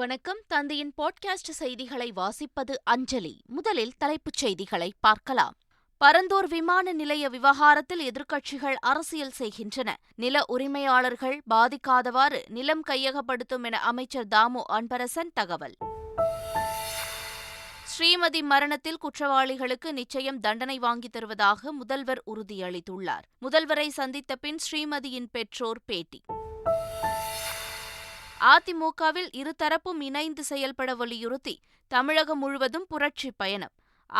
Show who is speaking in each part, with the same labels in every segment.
Speaker 1: வணக்கம் தந்தையின் பாட்காஸ்ட் செய்திகளை வாசிப்பது அஞ்சலி முதலில் தலைப்புச் செய்திகளை பார்க்கலாம் பரந்தூர் விமான நிலைய விவகாரத்தில் எதிர்க்கட்சிகள் அரசியல் செய்கின்றன நில உரிமையாளர்கள் பாதிக்காதவாறு நிலம் கையகப்படுத்தும் என அமைச்சர் தாமு அன்பரசன் தகவல் ஸ்ரீமதி மரணத்தில் குற்றவாளிகளுக்கு நிச்சயம் தண்டனை வாங்கித் தருவதாக முதல்வர் உறுதியளித்துள்ளார் முதல்வரை சந்தித்த பின் ஸ்ரீமதியின் பெற்றோர் பேட்டி அதிமுகவில் இருதரப்பும் இணைந்து செயல்பட வலியுறுத்தி தமிழகம் முழுவதும் புரட்சி பயணம்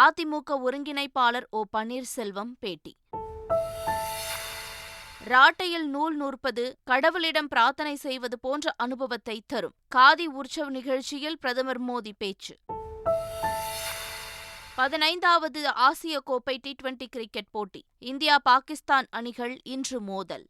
Speaker 1: அதிமுக ஒருங்கிணைப்பாளர் ஓ பன்னீர்செல்வம் பேட்டி ராட்டையில் நூல் நூற்பது கடவுளிடம் பிரார்த்தனை செய்வது போன்ற அனுபவத்தை தரும் காதி உற்சவ் நிகழ்ச்சியில் பிரதமர் மோடி பேச்சு பதினைந்தாவது ஆசிய கோப்பை டி டுவெண்டி கிரிக்கெட் போட்டி இந்தியா பாகிஸ்தான் அணிகள் இன்று மோதல்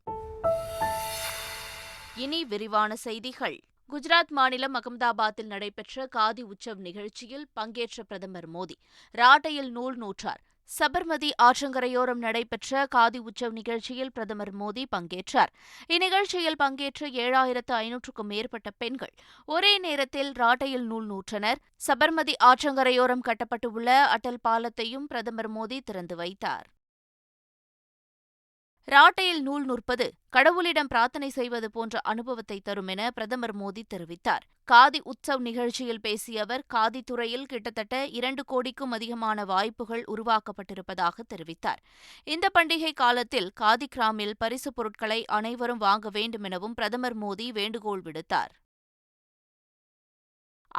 Speaker 1: இனி விரிவான செய்திகள் குஜராத் மாநிலம் அகமதாபாத்தில் நடைபெற்ற காதி உற்சவ் நிகழ்ச்சியில் பங்கேற்ற பிரதமர் மோடி ராட்டையில் நூல் நூற்றார் சபர்மதி ஆற்றங்கரையோரம் நடைபெற்ற காதி உற்சவ் நிகழ்ச்சியில் பிரதமர் மோடி பங்கேற்றார் இந்நிகழ்ச்சியில் பங்கேற்ற ஏழாயிரத்து ஐநூற்றுக்கும் மேற்பட்ட பெண்கள் ஒரே நேரத்தில் ராட்டையில் நூல் நூற்றனர் சபர்மதி ஆற்றங்கரையோரம் கட்டப்பட்டுள்ள அட்டல் பாலத்தையும் பிரதமர் மோடி திறந்து வைத்தார் ராட்டையில் நூல் நுற்பது கடவுளிடம் பிரார்த்தனை செய்வது போன்ற அனுபவத்தை தரும் என பிரதமர் மோடி தெரிவித்தார் காதி உற்சவ் நிகழ்ச்சியில் பேசிய அவர் காதி துறையில் கிட்டத்தட்ட இரண்டு கோடிக்கும் அதிகமான வாய்ப்புகள் உருவாக்கப்பட்டிருப்பதாக தெரிவித்தார் இந்த பண்டிகை காலத்தில் காதி கிராமில் பரிசுப் பொருட்களை அனைவரும் வாங்க வேண்டும் எனவும் பிரதமர் மோடி வேண்டுகோள் விடுத்தார்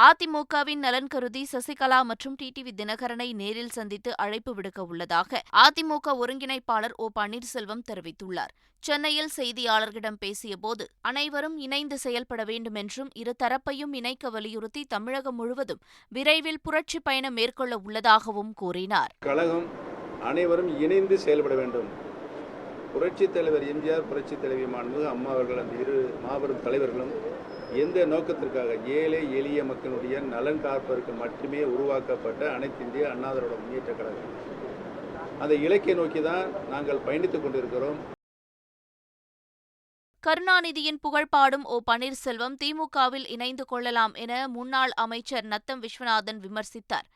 Speaker 1: அதிமுகவின் நலன் கருதி சசிகலா மற்றும் டிடிவி தினகரனை நேரில் சந்தித்து அழைப்பு விடுக்க உள்ளதாக அதிமுக ஒருங்கிணைப்பாளர் ஓ பன்னீர்செல்வம் தெரிவித்துள்ளார் சென்னையில் செய்தியாளர்களிடம் பேசியபோது அனைவரும் இணைந்து செயல்பட வேண்டும் என்றும் இருதரப்பையும் இணைக்க வலியுறுத்தி தமிழகம் முழுவதும் விரைவில் புரட்சி பயணம் மேற்கொள்ள உள்ளதாகவும் கூறினார்
Speaker 2: கழகம் அனைவரும் இணைந்து செயல்பட வேண்டும் புரட்சித் தலைவர் எம்ஜிஆர் புரட்சித் தலைவி மாண்புமிகு அம்மா அவர்கள் அந்த இரு மாபெரும் தலைவர்களும் எந்த நோக்கத்திற்காக ஏழை எளிய மக்களுடைய நலன் காப்பதற்கு மட்டுமே உருவாக்கப்பட்ட அனைத்து இந்திய அண்ணாதரோட முன்னேற்ற கழகம் அந்த இலக்கை நோக்கி தான் நாங்கள் பயணித்துக் கொண்டிருக்கிறோம்
Speaker 1: கருணாநிதியின் புகழ்பாடும் ஓ பன்னீர்செல்வம் திமுகவில் இணைந்து கொள்ளலாம் என முன்னாள் அமைச்சர் நத்தம் விஸ்வநாதன் விமர்சித்தார்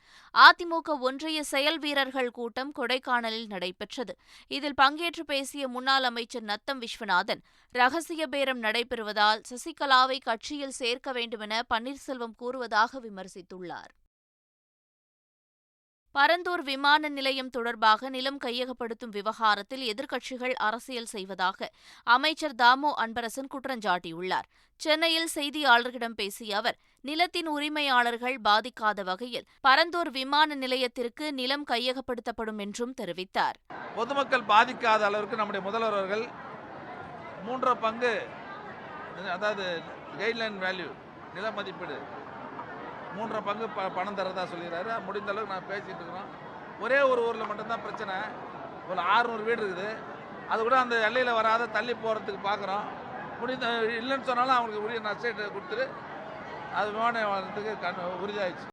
Speaker 1: அதிமுக ஒன்றிய செயல் வீரர்கள் கூட்டம் கொடைக்கானலில் நடைபெற்றது இதில் பங்கேற்று பேசிய முன்னாள் அமைச்சர் நத்தம் விஸ்வநாதன் ரகசிய பேரம் நடைபெறுவதால் சசிகலாவை கட்சியில் சேர்க்க வேண்டுமென பன்னீர்செல்வம் கூறுவதாக விமர்சித்துள்ளார் பரந்தூர் விமான நிலையம் தொடர்பாக நிலம் கையகப்படுத்தும் விவகாரத்தில் எதிர்க்கட்சிகள் அரசியல் செய்வதாக அமைச்சர் தாமோ அன்பரசன் குற்றஞ்சாட்டியுள்ளார் சென்னையில் செய்தியாளர்களிடம் பேசிய அவர் நிலத்தின் உரிமையாளர்கள் பாதிக்காத வகையில் பரந்தூர் விமான நிலையத்திற்கு நிலம் கையகப்படுத்தப்படும் என்றும் தெரிவித்தார்
Speaker 3: பொதுமக்கள் பாதிக்காத அளவிற்கு நம்முடைய முதல்வர்கள் மூன்று பங்கு அதாவது கைட்லைன் வேல்யூ நில மதிப்பீடு மூன்றரை பங்கு ப பணம் தரதா சொல்லிடுறாரு முடிந்த அளவுக்கு நான் பேசிகிட்டு இருக்கிறோம் ஒரே ஒரு ஊரில் மட்டும்தான் பிரச்சனை ஒரு ஆறுநூறு வீடு இருக்குது அது கூட அந்த எல்லையில் வராத தள்ளி போகிறதுக்கு பார்க்குறோம் முடிந்த இல்லைன்னு சொன்னாலும் அவங்களுக்கு உரிய நஷ்டத்தை கொடுத்துட்டு அது வேணுன்றதுக்கு கண் உறுதியாகிடுச்சு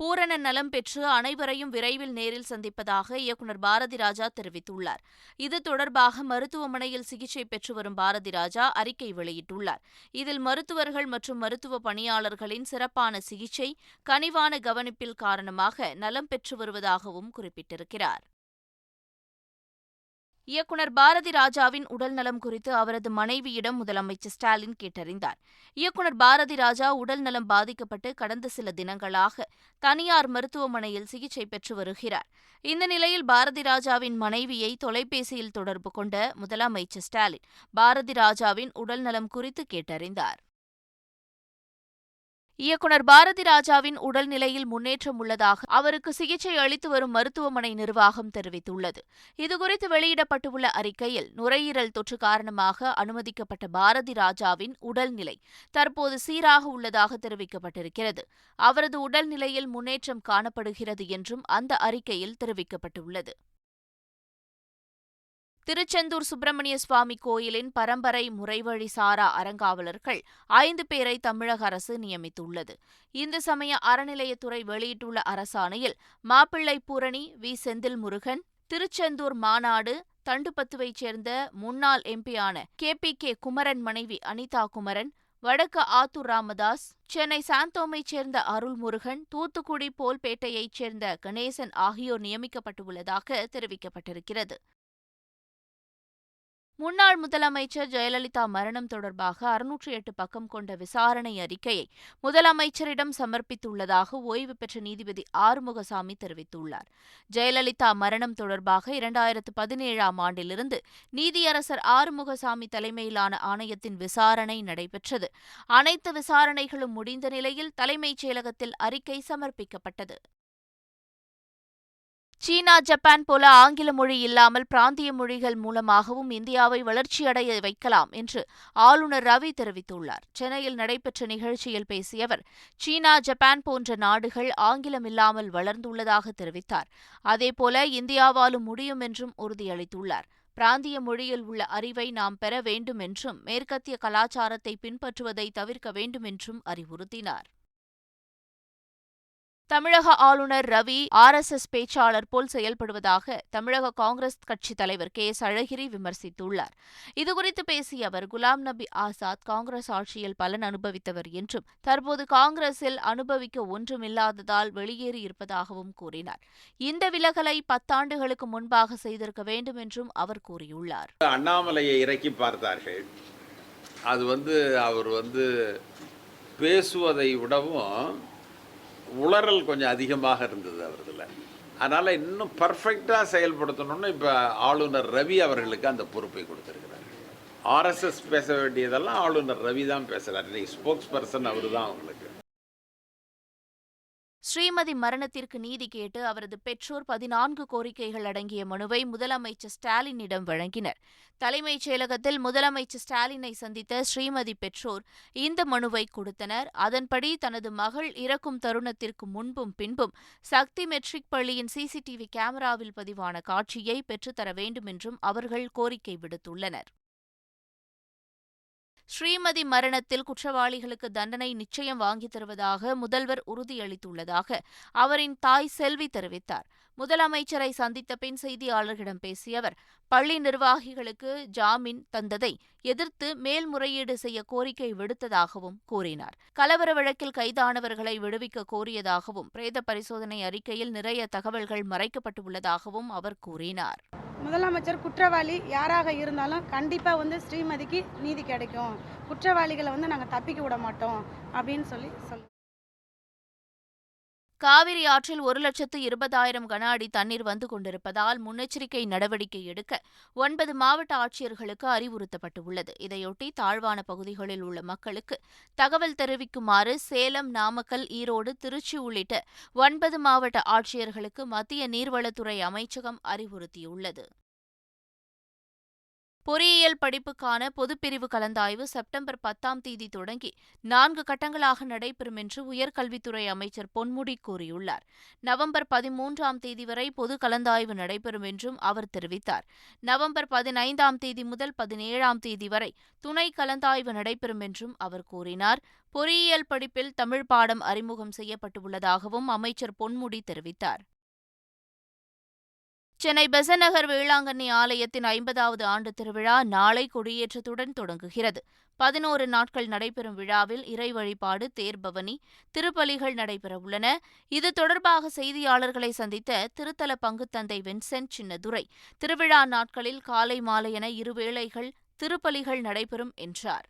Speaker 1: பூரண நலம் பெற்று அனைவரையும் விரைவில் நேரில் சந்திப்பதாக இயக்குநர் பாரதி ராஜா தெரிவித்துள்ளார் இது தொடர்பாக மருத்துவமனையில் சிகிச்சை பெற்று வரும் பாரதி ராஜா அறிக்கை வெளியிட்டுள்ளார் இதில் மருத்துவர்கள் மற்றும் மருத்துவ பணியாளர்களின் சிறப்பான சிகிச்சை கனிவான கவனிப்பில் காரணமாக நலம் பெற்று வருவதாகவும் குறிப்பிட்டிருக்கிறார் இயக்குனர் பாரதி ராஜாவின் உடல்நலம் குறித்து அவரது மனைவியிடம் முதலமைச்சர் ஸ்டாலின் கேட்டறிந்தார் இயக்குனர் பாரதி ராஜா உடல்நலம் பாதிக்கப்பட்டு கடந்த சில தினங்களாக தனியார் மருத்துவமனையில் சிகிச்சை பெற்று வருகிறார் இந்த நிலையில் பாரதி ராஜாவின் மனைவியை தொலைபேசியில் தொடர்பு கொண்ட முதலமைச்சர் ஸ்டாலின் பாரதி ராஜாவின் உடல்நலம் குறித்து கேட்டறிந்தார் இயக்குனர் பாரதி ராஜாவின் உடல்நிலையில் முன்னேற்றம் உள்ளதாக அவருக்கு சிகிச்சை அளித்து வரும் மருத்துவமனை நிர்வாகம் தெரிவித்துள்ளது இதுகுறித்து வெளியிடப்பட்டுள்ள அறிக்கையில் நுரையீரல் தொற்று காரணமாக அனுமதிக்கப்பட்ட பாரதி ராஜாவின் உடல்நிலை தற்போது சீராக உள்ளதாக தெரிவிக்கப்பட்டிருக்கிறது அவரது உடல்நிலையில் முன்னேற்றம் காணப்படுகிறது என்றும் அந்த அறிக்கையில் தெரிவிக்கப்பட்டுள்ளது திருச்செந்தூர் சுப்பிரமணிய சுவாமி கோயிலின் பரம்பரை முறைவழி சாரா அறங்காவலர்கள் ஐந்து பேரை தமிழக அரசு நியமித்துள்ளது இந்து சமய அறநிலையத்துறை வெளியிட்டுள்ள அரசாணையில் மாப்பிள்ளை பூரணி வி செந்தில் முருகன் திருச்செந்தூர் மாநாடு தண்டுபத்துவைச் சேர்ந்த முன்னாள் எம்பியான கே பி கே குமரன் மனைவி அனிதா குமரன் வடக்கு ஆத்தூர் ராமதாஸ் சென்னை சாந்தோமைச் சேர்ந்த அருள்முருகன் தூத்துக்குடி போல்பேட்டையைச் சேர்ந்த கணேசன் ஆகியோர் நியமிக்கப்பட்டுள்ளதாக தெரிவிக்கப்பட்டிருக்கிறது முன்னாள் முதலமைச்சர் ஜெயலலிதா மரணம் தொடர்பாக அறுநூற்றி எட்டு பக்கம் கொண்ட விசாரணை அறிக்கையை முதலமைச்சரிடம் சமர்ப்பித்துள்ளதாக ஓய்வு பெற்ற நீதிபதி ஆறுமுகசாமி தெரிவித்துள்ளார் ஜெயலலிதா மரணம் தொடர்பாக இரண்டாயிரத்து பதினேழாம் ஆண்டிலிருந்து நீதியரசர் ஆறுமுகசாமி தலைமையிலான ஆணையத்தின் விசாரணை நடைபெற்றது அனைத்து விசாரணைகளும் முடிந்த நிலையில் தலைமைச் செயலகத்தில் அறிக்கை சமர்ப்பிக்கப்பட்டது சீனா ஜப்பான் போல ஆங்கில மொழி இல்லாமல் பிராந்திய மொழிகள் மூலமாகவும் இந்தியாவை வளர்ச்சியடைய வைக்கலாம் என்று ஆளுநர் ரவி தெரிவித்துள்ளார் சென்னையில் நடைபெற்ற நிகழ்ச்சியில் பேசிய அவர் சீனா ஜப்பான் போன்ற நாடுகள் ஆங்கிலம் இல்லாமல் வளர்ந்துள்ளதாக தெரிவித்தார் அதேபோல இந்தியாவாலும் முடியும் என்றும் உறுதியளித்துள்ளார் பிராந்திய மொழியில் உள்ள அறிவை நாம் பெற வேண்டும் என்றும் மேற்கத்திய கலாச்சாரத்தை பின்பற்றுவதை தவிர்க்க வேண்டும் என்றும் அறிவுறுத்தினார் தமிழக ஆளுநர் ரவி ஆர் எஸ் எஸ் பேச்சாளர் போல் செயல்படுவதாக தமிழக காங்கிரஸ் கட்சித் தலைவர் கே எஸ் அழகிரி விமர்சித்துள்ளார் இதுகுறித்து பேசிய அவர் குலாம் நபி ஆசாத் காங்கிரஸ் ஆட்சியில் பலன் அனுபவித்தவர் என்றும் தற்போது காங்கிரஸில் அனுபவிக்க ஒன்றுமில்லாததால் வெளியேறி இருப்பதாகவும் கூறினார் இந்த விலகலை பத்தாண்டுகளுக்கு முன்பாக செய்திருக்க வேண்டும் என்றும் அவர் கூறியுள்ளார்
Speaker 4: அண்ணாமலையை இறக்கி பார்த்தார்கள் அது வந்து அவர் வந்து பேசுவதை விடவும் உளறல் கொஞ்சம் அதிகமாக இருந்தது அவர்களில் அதனால் இன்னும் பர்ஃபெக்டாக செயல்படுத்தணும்னு இப்போ ஆளுநர் ரவி அவர்களுக்கு அந்த பொறுப்பை கொடுத்துருக்கிறார் ஆர்எஸ்எஸ் பேச வேண்டியதெல்லாம் ஆளுநர் ரவி தான் பேசுகிறார் இன்றைக்கி ஸ்போக்ஸ் பர்சன் அவர் தான் அவங்களுக்கு
Speaker 1: ஸ்ரீமதி மரணத்திற்கு நீதி கேட்டு அவரது பெற்றோர் பதினான்கு கோரிக்கைகள் அடங்கிய மனுவை முதலமைச்சர் ஸ்டாலினிடம் வழங்கினர் தலைமைச் செயலகத்தில் முதலமைச்சர் ஸ்டாலினை சந்தித்த ஸ்ரீமதி பெற்றோர் இந்த மனுவை கொடுத்தனர் அதன்படி தனது மகள் இறக்கும் தருணத்திற்கு முன்பும் பின்பும் சக்தி மெட்ரிக் பள்ளியின் சிசிடிவி கேமராவில் பதிவான காட்சியை பெற்றுத்தர வேண்டும் என்றும் அவர்கள் கோரிக்கை விடுத்துள்ளனர் ஸ்ரீமதி மரணத்தில் குற்றவாளிகளுக்கு தண்டனை நிச்சயம் வாங்கித் தருவதாக முதல்வர் உறுதியளித்துள்ளதாக அவரின் தாய் செல்வி தெரிவித்தார் முதலமைச்சரை சந்தித்த பின் செய்தியாளர்களிடம் பேசிய அவர் பள்ளி நிர்வாகிகளுக்கு ஜாமீன் தந்ததை எதிர்த்து மேல்முறையீடு செய்ய கோரிக்கை விடுத்ததாகவும் கூறினார் கலவர வழக்கில் கைதானவர்களை விடுவிக்க கோரியதாகவும் பிரேத பரிசோதனை அறிக்கையில் நிறைய தகவல்கள் மறைக்கப்பட்டுள்ளதாகவும் அவர் கூறினார்
Speaker 5: முதலமைச்சர் குற்றவாளி யாராக இருந்தாலும் கண்டிப்பாக வந்து ஸ்ரீமதிக்கு நீதி கிடைக்கும் குற்றவாளிகளை வந்து நாங்கள் தப்பிக்க விட மாட்டோம் அப்படின்னு சொல்லி சொல்லு
Speaker 1: காவிரி ஆற்றில் ஒரு லட்சத்து இருபதாயிரம் கன அடி தண்ணீர் வந்து கொண்டிருப்பதால் முன்னெச்சரிக்கை நடவடிக்கை எடுக்க ஒன்பது மாவட்ட ஆட்சியர்களுக்கு அறிவுறுத்தப்பட்டுள்ளது இதையொட்டி தாழ்வான பகுதிகளில் உள்ள மக்களுக்கு தகவல் தெரிவிக்குமாறு சேலம் நாமக்கல் ஈரோடு திருச்சி உள்ளிட்ட ஒன்பது மாவட்ட ஆட்சியர்களுக்கு மத்திய நீர்வளத்துறை அமைச்சகம் அறிவுறுத்தியுள்ளது பொறியியல் படிப்புக்கான பொதுப்பிரிவு கலந்தாய்வு செப்டம்பர் பத்தாம் தேதி தொடங்கி நான்கு கட்டங்களாக நடைபெறும் என்று உயர்கல்வித்துறை அமைச்சர் பொன்முடி கூறியுள்ளார் நவம்பர் பதிமூன்றாம் தேதி வரை பொது கலந்தாய்வு நடைபெறும் என்றும் அவர் தெரிவித்தார் நவம்பர் பதினைந்தாம் தேதி முதல் பதினேழாம் தேதி வரை துணை கலந்தாய்வு நடைபெறும் என்றும் அவர் கூறினார் பொறியியல் படிப்பில் தமிழ் பாடம் அறிமுகம் செய்யப்பட்டுள்ளதாகவும் அமைச்சர் பொன்முடி தெரிவித்தார் சென்னை பெசநகர் வேளாங்கண்ணி ஆலயத்தின் ஐம்பதாவது ஆண்டு திருவிழா நாளை கொடியேற்றத்துடன் தொடங்குகிறது பதினோரு நாட்கள் நடைபெறும் விழாவில் இறை வழிபாடு தேர்பவனி திருப்பலிகள் நடைபெறவுள்ளன இது தொடர்பாக செய்தியாளர்களை சந்தித்த திருத்தல பங்குத்தந்தை வின்சென்ட் சின்னதுரை திருவிழா நாட்களில் காலை மாலை என இருவேளைகள் திருப்பலிகள் நடைபெறும் என்றார்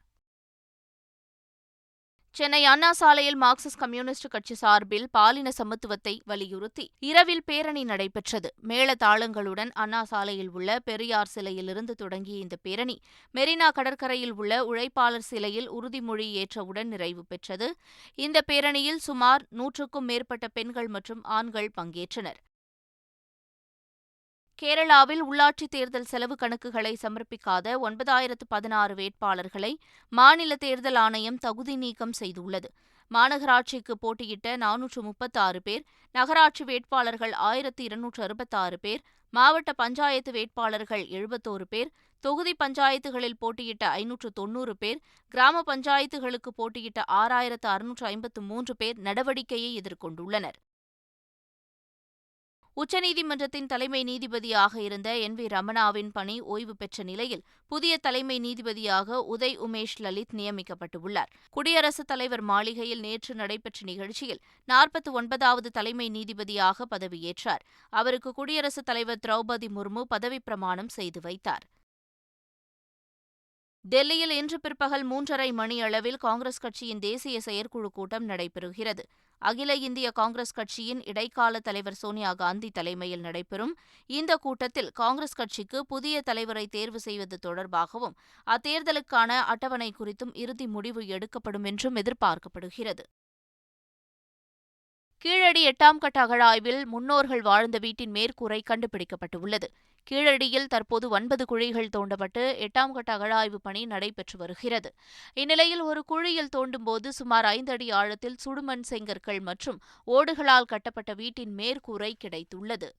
Speaker 1: சென்னை அண்ணா சாலையில் மார்க்சிஸ்ட் கம்யூனிஸ்ட் கட்சி சார்பில் பாலின சமத்துவத்தை வலியுறுத்தி இரவில் பேரணி நடைபெற்றது மேள தாளங்களுடன் அண்ணா சாலையில் உள்ள பெரியார் சிலையிலிருந்து தொடங்கிய இந்த பேரணி மெரினா கடற்கரையில் உள்ள உழைப்பாளர் சிலையில் உறுதிமொழி ஏற்றவுடன் நிறைவு பெற்றது இந்த பேரணியில் சுமார் நூற்றுக்கும் மேற்பட்ட பெண்கள் மற்றும் ஆண்கள் பங்கேற்றனர் கேரளாவில் உள்ளாட்சித் தேர்தல் செலவு கணக்குகளை சமர்ப்பிக்காத ஒன்பதாயிரத்து பதினாறு வேட்பாளர்களை மாநில தேர்தல் ஆணையம் தகுதி நீக்கம் செய்துள்ளது மாநகராட்சிக்கு போட்டியிட்ட நானூற்று முப்பத்தாறு பேர் நகராட்சி வேட்பாளர்கள் ஆயிரத்து இருநூற்று அறுபத்தாறு பேர் மாவட்ட பஞ்சாயத்து வேட்பாளர்கள் எழுபத்தோரு பேர் தொகுதி பஞ்சாயத்துகளில் போட்டியிட்ட ஐநூற்று தொன்னூறு பேர் கிராம பஞ்சாயத்துகளுக்கு போட்டியிட்ட ஆறாயிரத்து அறுநூற்று ஐம்பத்து மூன்று பேர் நடவடிக்கையை எதிர்கொண்டுள்ளனர் உச்சநீதிமன்றத்தின் தலைமை நீதிபதியாக இருந்த என் வி ரமணாவின் பணி ஓய்வு பெற்ற நிலையில் புதிய தலைமை நீதிபதியாக உதய் உமேஷ் லலித் நியமிக்கப்பட்டுள்ளார் குடியரசுத் தலைவர் மாளிகையில் நேற்று நடைபெற்ற நிகழ்ச்சியில் நாற்பத்தி ஒன்பதாவது தலைமை நீதிபதியாக பதவியேற்றார் அவருக்கு குடியரசுத் தலைவர் திரௌபதி முர்மு பதவிப்பிரமாணம் செய்து வைத்தார் டெல்லியில் இன்று பிற்பகல் மூன்றரை மணியளவில் காங்கிரஸ் கட்சியின் தேசிய செயற்குழு கூட்டம் நடைபெறுகிறது அகில இந்திய காங்கிரஸ் கட்சியின் இடைக்கால தலைவர் சோனியா காந்தி தலைமையில் நடைபெறும் இந்த கூட்டத்தில் காங்கிரஸ் கட்சிக்கு புதிய தலைவரை தேர்வு செய்வது தொடர்பாகவும் அத்தேர்தலுக்கான அட்டவணை குறித்தும் இறுதி முடிவு எடுக்கப்படும் என்றும் எதிர்பார்க்கப்படுகிறது கீழடி எட்டாம் கட்ட அகழாய்வில் முன்னோர்கள் வாழ்ந்த வீட்டின் மேற்கூரை கண்டுபிடிக்கப்பட்டுள்ளது கீழடியில் தற்போது ஒன்பது குழிகள் தோண்டப்பட்டு எட்டாம் கட்ட அகழாய்வு பணி நடைபெற்று வருகிறது இந்நிலையில் ஒரு குழியில் தோண்டும்போது சுமார் ஐந்து அடி ஆழத்தில் சுடுமண் செங்கற்கள் மற்றும் ஓடுகளால் கட்டப்பட்ட வீட்டின் மேற்கூரை கிடைத்துள்ளது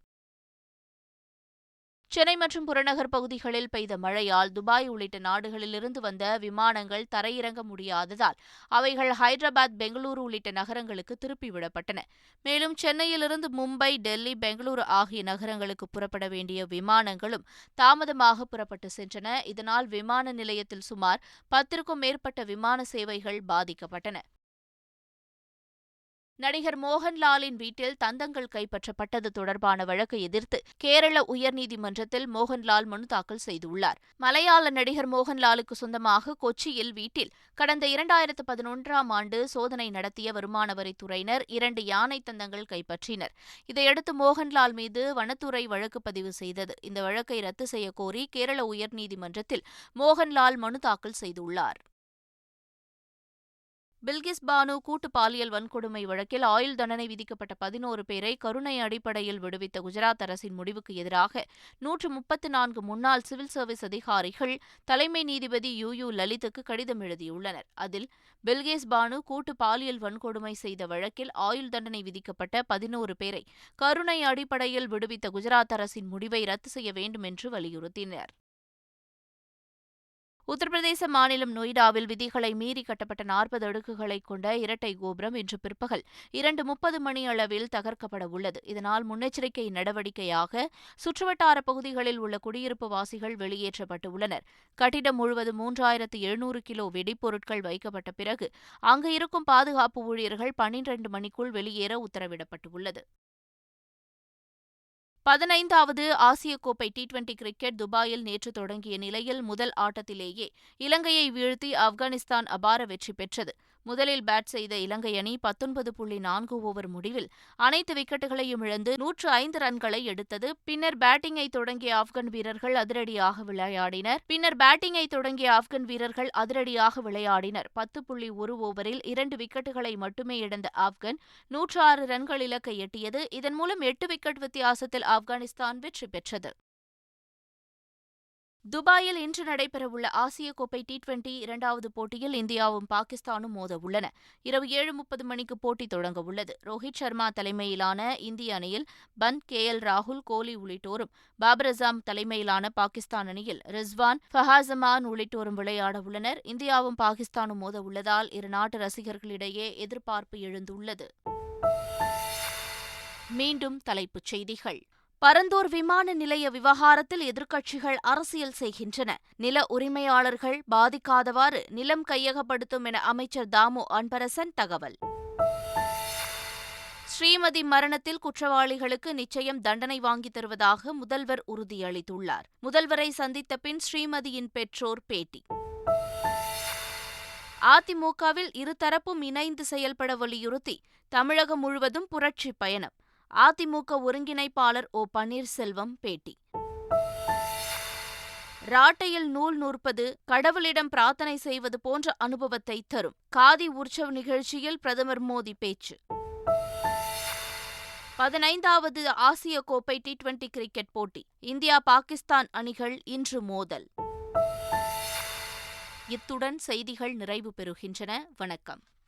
Speaker 1: சென்னை மற்றும் புறநகர் பகுதிகளில் பெய்த மழையால் துபாய் உள்ளிட்ட நாடுகளிலிருந்து வந்த விமானங்கள் தரையிறங்க முடியாததால் அவைகள் ஹைதராபாத் பெங்களூரு உள்ளிட்ட நகரங்களுக்கு திருப்பிவிடப்பட்டன மேலும் சென்னையிலிருந்து மும்பை டெல்லி பெங்களூரு ஆகிய நகரங்களுக்கு புறப்பட வேண்டிய விமானங்களும் தாமதமாக புறப்பட்டு சென்றன இதனால் விமான நிலையத்தில் சுமார் பத்திற்கும் மேற்பட்ட விமான சேவைகள் பாதிக்கப்பட்டன நடிகர் மோகன்லாலின் வீட்டில் தந்தங்கள் கைப்பற்றப்பட்டது தொடர்பான வழக்கை எதிர்த்து கேரள உயர்நீதிமன்றத்தில் மோகன்லால் மனு தாக்கல் செய்துள்ளார் மலையாள நடிகர் மோகன்லாலுக்கு சொந்தமாக கொச்சியில் வீட்டில் கடந்த இரண்டாயிரத்து பதினொன்றாம் ஆண்டு சோதனை நடத்திய வருமான வரித்துறையினர் இரண்டு யானை தந்தங்கள் கைப்பற்றினர் இதையடுத்து மோகன்லால் மீது வனத்துறை வழக்கு பதிவு செய்தது இந்த வழக்கை ரத்து செய்யக்கோரி கேரள உயர்நீதிமன்றத்தில் மோகன்லால் மனு தாக்கல் செய்துள்ளார் பில்கிஸ் பானு கூட்டு பாலியல் வன்கொடுமை வழக்கில் ஆயுள் தண்டனை விதிக்கப்பட்ட பதினோரு பேரை கருணை அடிப்படையில் விடுவித்த குஜராத் அரசின் முடிவுக்கு எதிராக நூற்று முப்பத்து நான்கு முன்னாள் சிவில் சர்வீஸ் அதிகாரிகள் தலைமை நீதிபதி யூ யூ லலித்துக்கு கடிதம் எழுதியுள்ளனர் அதில் பில்கேஸ் பானு கூட்டு பாலியல் வன்கொடுமை செய்த வழக்கில் ஆயுள் தண்டனை விதிக்கப்பட்ட பதினோரு பேரை கருணை அடிப்படையில் விடுவித்த குஜராத் அரசின் முடிவை ரத்து செய்ய வேண்டும் என்று வலியுறுத்தினர் உத்தரப்பிரதேச மாநிலம் நொய்டாவில் விதிகளை மீறி கட்டப்பட்ட நாற்பது அடுக்குகளை கொண்ட இரட்டை கோபுரம் இன்று பிற்பகல் இரண்டு முப்பது மணி அளவில் தகர்க்கப்பட உள்ளது இதனால் முன்னெச்சரிக்கை நடவடிக்கையாக சுற்றுவட்டார பகுதிகளில் உள்ள குடியிருப்பு வாசிகள் வெளியேற்றப்பட்டு உள்ளனர் கட்டிடம் முழுவதும் மூன்றாயிரத்து எழுநூறு கிலோ வெடிப்பொருட்கள் வைக்கப்பட்ட பிறகு அங்கு இருக்கும் பாதுகாப்பு ஊழியர்கள் பன்னிரண்டு மணிக்குள் வெளியேற உத்தரவிடப்பட்டுள்ளது பதினைந்தாவது ஆசிய கோப்பை டி டுவெண்டி கிரிக்கெட் துபாயில் நேற்று தொடங்கிய நிலையில் முதல் ஆட்டத்திலேயே இலங்கையை வீழ்த்தி ஆப்கானிஸ்தான் அபார வெற்றி பெற்றது முதலில் பேட் செய்த இலங்கை அணி பத்தொன்பது புள்ளி நான்கு ஓவர் முடிவில் அனைத்து விக்கெட்டுகளையும் இழந்து நூற்று ஐந்து ரன்களை எடுத்தது பின்னர் பேட்டிங்கை தொடங்கிய ஆப்கன் வீரர்கள் அதிரடியாக விளையாடினர் பின்னர் பேட்டிங்கை தொடங்கிய ஆப்கன் வீரர்கள் அதிரடியாக விளையாடினர் பத்து புள்ளி ஒரு ஓவரில் இரண்டு விக்கெட்டுகளை மட்டுமே இழந்த ஆப்கன் நூற்று ஆறு ரன்கள் இலக்கை எட்டியது இதன் மூலம் எட்டு விக்கெட் வித்தியாசத்தில் ஆப்கானிஸ்தான் வெற்றி பெற்றது துபாயில் இன்று நடைபெறவுள்ள ஆசிய கோப்பை டி டுவெண்டி இரண்டாவது போட்டியில் இந்தியாவும் பாகிஸ்தானும் மோத உள்ளன இரவு ஏழு முப்பது மணிக்கு போட்டி தொடங்க உள்ளது ரோஹித் சர்மா தலைமையிலான இந்திய அணியில் பந்த் கே எல் ராகுல் கோலி உள்ளிட்டோரும் பாபர் அசாம் தலைமையிலான பாகிஸ்தான் அணியில் ரிஸ்வான் ஃபஹாசமான் உள்ளிட்டோரும் விளையாட உள்ளனர் இந்தியாவும் பாகிஸ்தானும் மோத உள்ளதால் இரு நாட்டு ரசிகர்களிடையே எதிர்பார்ப்பு எழுந்துள்ளது மீண்டும் தலைப்புச் செய்திகள் பரந்தூர் விமான நிலைய விவகாரத்தில் எதிர்க்கட்சிகள் அரசியல் செய்கின்றன நில உரிமையாளர்கள் பாதிக்காதவாறு நிலம் கையகப்படுத்தும் என அமைச்சர் தாமு அன்பரசன் தகவல் ஸ்ரீமதி மரணத்தில் குற்றவாளிகளுக்கு நிச்சயம் தண்டனை வாங்கி தருவதாக முதல்வர் உறுதியளித்துள்ளார் முதல்வரை சந்தித்த பின் ஸ்ரீமதியின் பெற்றோர் பேட்டி அதிமுகவில் இருதரப்பும் இணைந்து செயல்பட வலியுறுத்தி தமிழகம் முழுவதும் புரட்சி பயணம் அதிமுக ஒருங்கிணைப்பாளர் ஓ பன்னீர்செல்வம் பேட்டி ராட்டையில் நூல் நூற்பது கடவுளிடம் பிரார்த்தனை செய்வது போன்ற அனுபவத்தை தரும் காதி உற்சவ் நிகழ்ச்சியில் பிரதமர் மோடி பேச்சு பதினைந்தாவது ஆசிய கோப்பை டி டுவெண்டி கிரிக்கெட் போட்டி இந்தியா பாகிஸ்தான் அணிகள் இன்று மோதல் இத்துடன் செய்திகள் நிறைவு பெறுகின்றன வணக்கம்